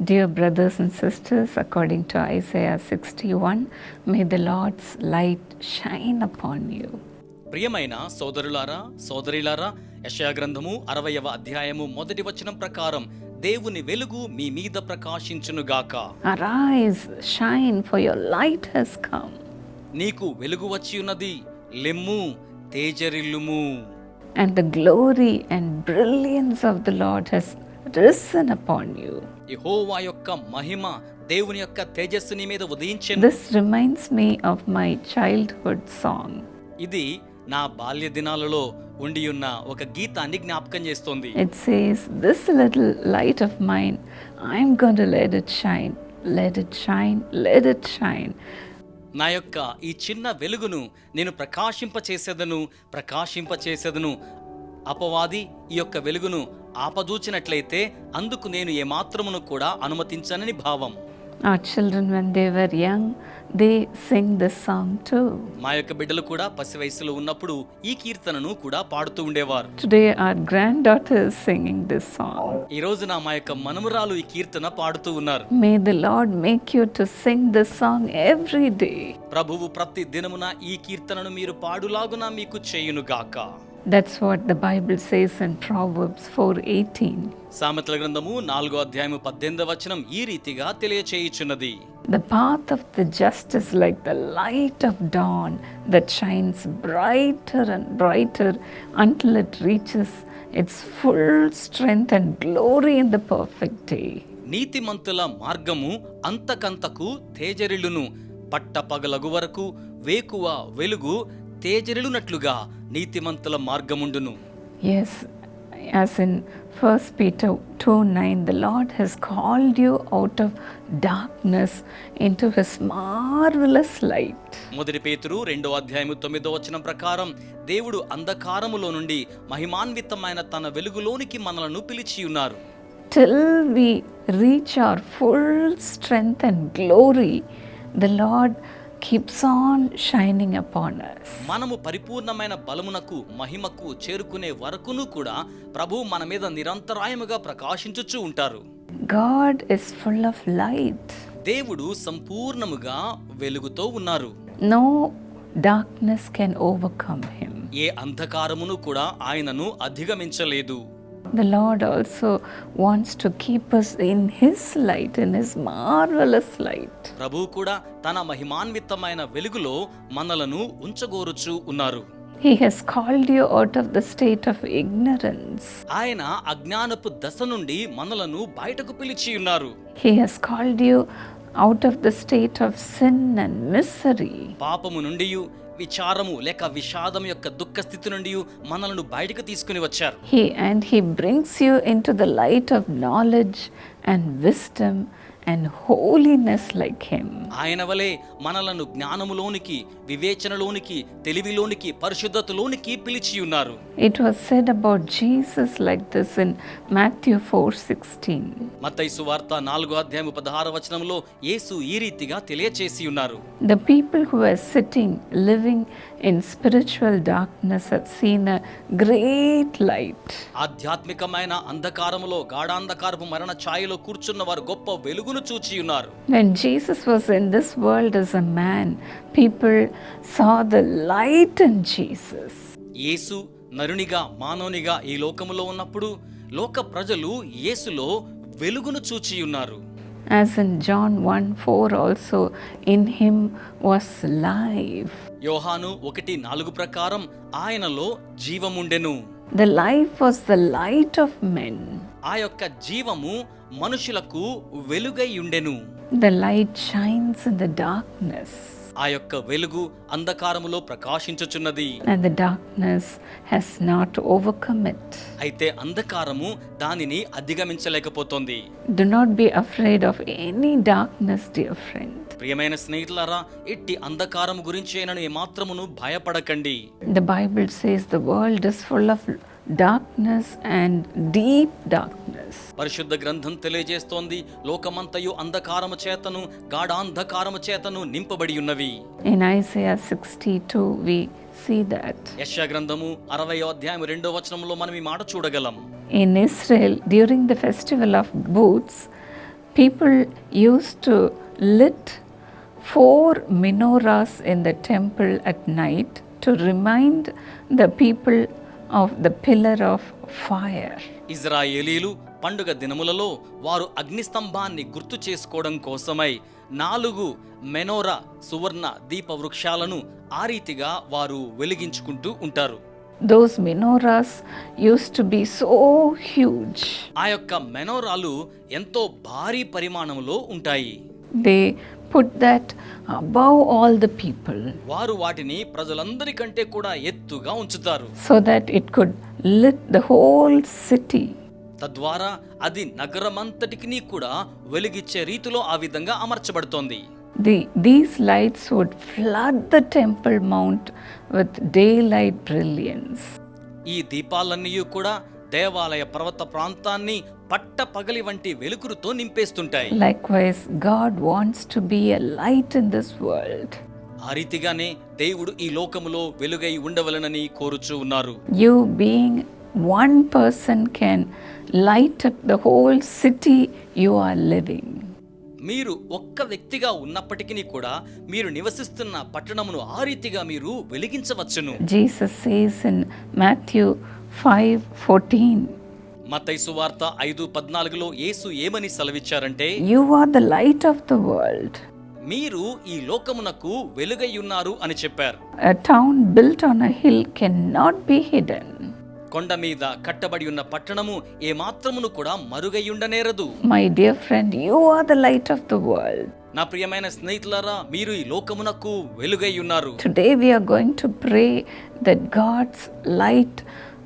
Dear brothers and sisters, according to Isaiah 61, may the Lord's light shine upon you. ప్రియమైన సోదరులారా సోదరిలారా యెషయా గ్రంథము అరవయవ అధ్యాయము మొదటి వచనం ప్రకారం దేవుని వెలుగు మీ మీద ప్రకాశించునుగాక Arise, shine, for your light has come, నీకు వెలుగు వచ్చి ఉన్నది లెమ్ము తేజరిల్లుము and the glory and brilliance of the Lord has risen upon you యెహోవా యొక్క మహిమ దేవుని యొక్క తేజస్సుని మీద ఉదయించింది this reminds of my child song ఇది నా బాల్య ఉండి ఉన్న ఒక గీతాన్ని జ్ఞాపకం చేస్తుంది. It says this little light of mine I am going to shine let shine let shine నా యొక్క ఈ చిన్న వెలుగును నేను ప్రకాశింప చేసేదను ప్రకాశింప చేసేదను అపవాది ఈ యొక్క వెలుగును ఆపదూచినట్లయితే అందుకు నేను ఏమాత్రమును కూడా అనుమతించనని భావం Our children, when they were young, they sing this song too. మా యొక్క బిడ్డలు కూడా పసి వయసులో ఉన్నప్పుడు ఈ కీర్తనను కూడా పాడుతూ ఉండేవారు Today, our granddaughter is singing this song. ఈ రోజున మా యొక్క మనమురాలు ఈ కీర్తన పాడుతూ ఉన్నారు May the Lord make you to sing this song every day. ప్రభువు ప్రతి దినమున ఈ కీర్తనను మీరు పాడులాగున మీకు చేయునుగాక that's what the Bible says in Proverbs 4:18 సామెతల గ్రంథము 4వ అధ్యాయము 18వ వచనం ఈ రీతిగా తెలియజేయుచున్నది the path of the justice like the light of dawn that shines brighter and brighter until it reaches its full strength and glory in the perfect day నీతిమంతుల మార్గము అంతకంతకు తేజరిల్లును. పట్టపగలగు వరకు వేకువ వెలుగు తేజరిలునట్లుగా నీతిమంతుల మార్గముండును Yes, as in 1 Peter 2 9, the Lord has called you out of darkness into his marvelous light. మొదటి పేతురు రెండో అధ్యాయము తొమ్మిదో వచనం ప్రకారం దేవుడు అంధకారములో నుండి మహిమాన్వితమైన తన వెలుగులోనికి మనలను పిలిచి ఉన్నారు Till we reach our full strength and glory, the Lord keeps on shining upon us. మనము పరిపూర్ణమైన బలమునకు మహిమకు చేరుకునే వరకును కూడా ప్రభు మన మీద నిరంతరాయముగా ప్రకాశించుచూ ఉంటారు God is full of light. దేవుడు సంపూర్ణముగా వెలుగుతో ఉన్నారు No darkness can overcome him. ఏ అంధకారమును కూడా ఆయనను అధిగమించలేదు The Lord also wants to keep us in His light, in His marvelous light. ప్రభు కూడా తన మహిమాన్వితమైన వెలుగులో మనలను ఉంచగోరుచూ ఉన్నారు He has called you out of the state of ignorance. ఆయన అజ్ఞానపు దశ నుండి మనలను బయటకు పిలిచి ఉన్నారు He has called you out of the state of sin and misery. పాపము నుండి విచారము లేక విషాదం యొక్క దుఃఖ స్థితి నుండి మనల్ని బయటకు తీసుకుని వచ్చారు. He and he brings you into the light of knowledge and wisdom and holiness like Him. ఆయన వలె మనలను జ్ఞానములోనికి వివేచనలోనికి తెలివిలోనికి పరిశుద్ధతలోనికి పిలిచి ఉన్నారు It was said about Jesus like this in Matthew 4:16. మత్తయి సువార్త నాలుగో అధ్యాయము పదహార వచనంలో యేసు ఈ రీతిగా తెలియచేసి ఉన్నారు The people who are sitting, living in spiritual darkness have seen a great light. ఆధ్యాత్మికమైన అంధకారములో గాఢాంధకారపు మరణ ఛాయలో కూర్చున్న వారు గొప్ప వెలుగును చూచి ఉన్నారు When Jesus was in this world as a man, people saw the light in Jesus. యేసు నరునిగా మానవునిగా ఈ లోకములో ఉన్నప్పుడు లోక ప్రజలు యేసులో వెలుగును చూచి ఉన్నారు As in John 1 4, also, in him was life. యోహాను ఒకటి నాలుగు ప్రకారం ఆయనలో జీవముండెను The life was the light of men. ఆ యొక్క జీవము మనుషులకు వెలుగై ఉండెను. The light shines the darkness ఆ యొక్క వెలుగు అంధకారములో ప్రకాశించుచున్నది. The darkness has not overcome it అయితే అంధకారము దానిని అధిగమించలేకపోతుంది. Do not be afraid of any darkness dear friend ప్రియమైన స్నేహితులారా ఇట్టి అంధకారం గురించి నేను ఏ భయపడకండి. The Bible says the world is full of darkness and deep darkness పరిశుద్ధ గ్రంథం తెలియజేస్తోంది. లోకమంతయు అంధకారము చేతను గాఢాంధకారము చేతను నింపబడి ఉన్నవి. In Isaiah sixty two we see that యశ్య గ్రంథము అరవై అధ్యాయం రెండో వచనంలో మనం ఈ మాట during the festival of booths people used to lit four menorahs in the temple at night to remind the people of the pillar of fire. ఇజ్రాయేలీలు పండుగ దినములలో వారు అగ్నిస్తంభాన్ని గుర్తు చేసుకోవడం కోసమై నాలుగు మెనోరా సువర్ణ దీప వృక్షాలను ఆ రీతిగా వారు వెలిగించుకుంటూ ఉంటారు Those menorahs used to be so huge. ఆ యొక్క మెనోరాలు ఎంతో భారీ పరిమాణంలో ఉంటాయి they put that above all the people వారు వాటిని ప్రజలందరి కంటే కూడా ఎత్తుగా ఉంచుతారు. So that it could lit the whole city తద్వారా అది నగరమంతటికి కూడా వెలిగించే రీతిలో ఆ విధంగా అమర్చబడుతోంది. The these lights would flood the temple mount with daylight brilliance ఈ దీపాలన్నీ కూడా దేవాలయ పర్వత ప్రాంతాన్ని పట్ట పగలి వంటి వెలుగురుతో నింపేస్తుంటాయి Likewise, God wants to be a light in this world. ఆ రీతిగానే దేవుడు ఈ లోకములో వెలుగై ఉండవలనని కోరుచూ ఉన్నారు You, being one person, can light up the whole city you are living. మీరు ఒక్క వ్యక్తిగా ఉన్నప్పటికీ కూడా మీరు నివసిస్తున్న పట్టణమును ఆ రీతిగా మీరు వెలిగించవచ్చును Jesus says in five fourteen. మతైసు వార్త ఐదు పద్నాలుగులో యేసు ఏమని సెలవిచ్చారంటే you are the light of the world మీరు ఈ లోకమునకు వెలుగై ఉన్నారు అని చెప్పారు. A town built on a hill be hidden కొండ మీద కట్టబడి ఉన్న పట్టణము ఏ మాత్రమును కూడా మరుగై ఉండనేరదు my dear friend you are the light of the world నా ప్రియమైన స్నేహితులారా మీరు ఈ లోకమునకు వెలుగై ఉన్నారు today we are going to pray that God's light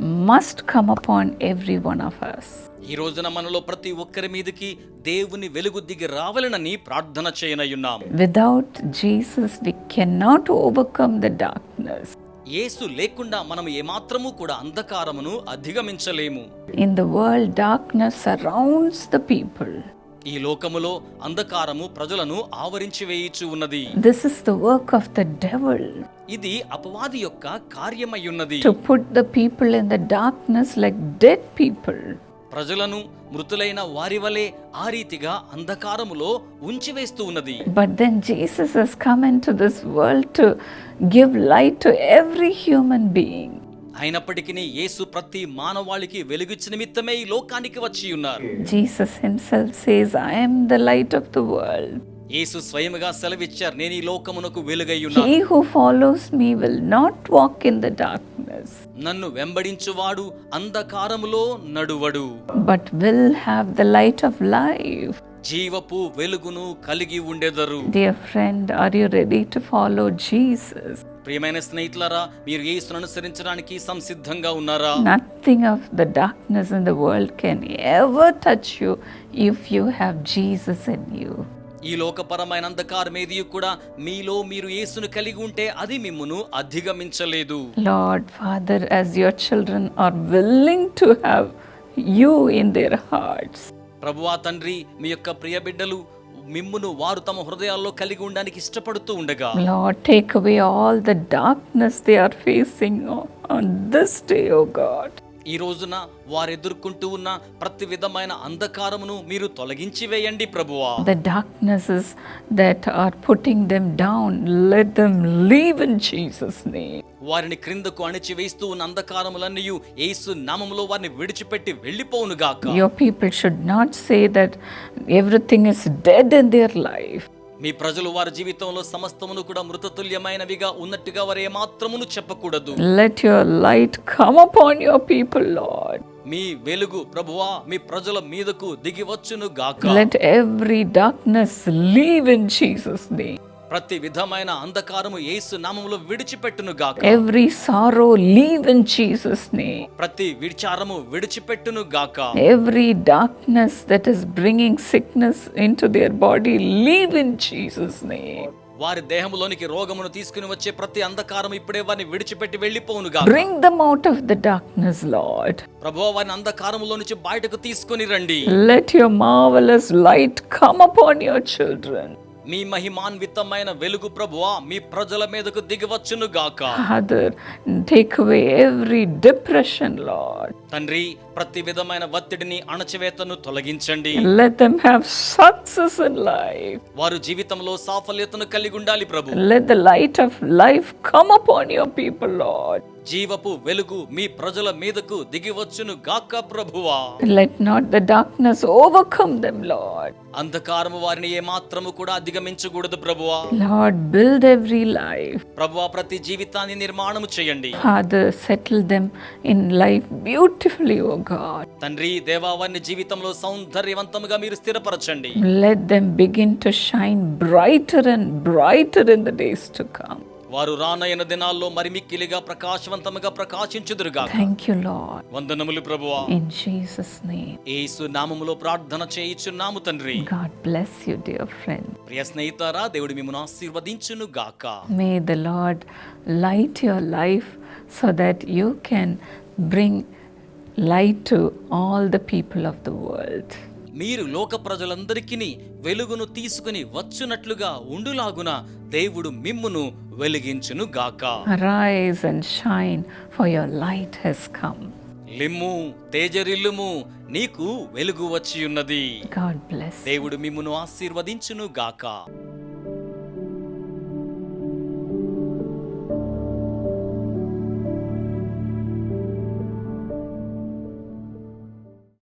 must come upon every one of us ఈ రోజున మనలో ప్రతి ఒక్కరి మీదకి దేవుని వెలుగు దిగి రావాలని ప్రార్థన చేయనయున్నాం. Without Jesus we cannot overcome the darkness యేసు లేకుండా మనం ఏమాత్రము కూడా అంధకారమును అధిగమించలేము. In the world darkness arounds the people ఈ లోకములో అంధకారము ప్రజలను ఆవరించి వేయిచు ఉన్నది. This is the work of the devil ఇది అపవాది యొక్క కార్యమై ఉన్నది to put the people in the darkness like dead people ప్రజలను మృతులైన వారి వలె ఆ రీతిగా అంధకారములో ఉంచి వేస్తూ ఉన్నది. But then Jesus has come into this world to give light to every human being అయినప్పటికీ యేసు ప్రతి మానవాళికి వెలుగుచ్చ నిమిత్తమే ఈ లోకానికి వచ్చి ఉన్నారు. Jesus himself says I am the light of the world యేసు స్వయముగా సెలవిచ్చారు నేను ఈ లోకమునకు వెలుగై ఉన్నాను he who follows me will not walk in the darkness నన్ను వెంబడించువాడు అంధకారములో నడువడు. But will have the light of life జీవపు వెలుగును కలిగి ఉండెదరు. Dear friend are you ready to follow Jesus ప్రియమైన స్నేహితులారా మీరు యేసు అనుసరించడానికి సంసిద్ధంగా ఉన్నారా? Nothing of the darkness in the world can ever touch you if you have Jesus in you ఈ లోకపరమైన అంధకారం ఏది కూడా మీలో మీరు యేసును కలిగి ఉంటే అది మిమ్మును అధిగమించలేదు. Lord Father as your children are willing to have you in their hearts ప్రభువా తండ్రి మీ యొక్క ప్రియ బిడ్డలు మిమ్మును వారు తమ హృదయాల్లో కలిగి ఉండడానికి ఇష్టపడుతూ ఉండగా Lord take away all the darkness they are facing on this day O God ఈ రోజున వారు ఎదుర్కొంటూ ఉన్న ప్రతి విధమైన అంధకారమును మీరు తొలగించి వేయండి ప్రభువా. The darkness is that are putting them down let them leave in Jesus name వారిని క్రిందకు అణిచివేస్తూ ఉన్న అంధకారములన్నీ యేసు నామములో వారిని విడిచిపెట్టి వెళ్ళిపోవును గాక Your people should not say that everything is dead in their life. మీ ప్రజలు వారి జీవితంలో సమస్తమును కూడా మృతతుల్యమైనవిగా ఉన్నట్టుగా వారు ఏమాత్రమును చెప్పకూడదు Let your light come upon your people, Lord. మీ వెలుగు ప్రభువా మీ ప్రజల మీదకు దిగి వచ్చును గాక Let every darkness leave in Jesus' name. ప్రతి విధమైన అంధకారము యేసు నామములో విడిచిపెట్టును గాక. Every sorrow leave in Jesus name ప్రతి విచారము విడిచిపెట్టును గాక. Every darkness that is bringing sickness into their body leave in Jesus name వారి దేహములోనికి రోగమును తీసుకుని వచ్చే ప్రతి అంధకారం ఇప్పుడే వారిని విడిచిపెట్టి వెళ్ళిపోవును గాక. Bring them out of the darkness Lord ప్రభువా వారిని అంధకారములో నుంచి బయటకు తీసుకొని రండి. Let your marvellous light come upon your children మీ మహిమాన్వితమైన వెలుగు ప్రభువా మీ ప్రజల మీదకు దిగవచ్చును గాక. Other take away every depression Lord తండ్రి ప్రతి విధమైన ఒత్తిడిని అణచివేతను తొలగించండి. Let them have success in life వారు జీవితంలో సాఫల్యతను కలిగి ఉండాలి ప్రభు. Let the light of life come upon your people Lord జీవపు వెలుగు మీ ప్రజల మీదకు దిగివచ్చును గాక ప్రభువా. Let not the darkness overcome them Lord అంధకారము వారిని ఏ మాత్రము కూడా అధిగమించకూడదు ప్రభువా. లార్డ్ బిల్డ్ ఎవ్రీ లైఫ్ ప్రభువా ప్రతి జీవితాన్ని నిర్మాణము చేయండి. Father settle them in life beauty beautifully, O God. తండ్రి దేవా వారిని జీవితంలో సౌందర్యవంతముగా మీరు స్థిరపరచండి Let them begin to shine brighter and brighter in the days to come. వారు రానయ్యన దినాల్లో మరిమిక్కిలిగా ప్రకాశవంతముగా ప్రకాశించుదురుగా Thank you, Lord. వందనములు ప్రభువా In Jesus' name. యేసు నామములో ప్రార్థన చేయిచున్నాము తండ్రి God bless you, dear friend. ప్రియ స్నేహితారా దేవుడు మిమ్మల్ని ఆశీర్వదించును గాక May the Lord light your life so that you can bring light to all the people of the world. మీరు లోక ప్రజలందరికీ వెలుగును తీసుకుని వచ్చునట్లుగా ఉండులాగున దేవుడు మిమ్మును వెలిగించును గాక Arise and shine, for your light has come. లిమ్ము తేజరిల్లుము నీకు వెలుగు వచ్చి ఉన్నది God bless. దేవుడు మిమ్మును ఆశీర్వదించును గాక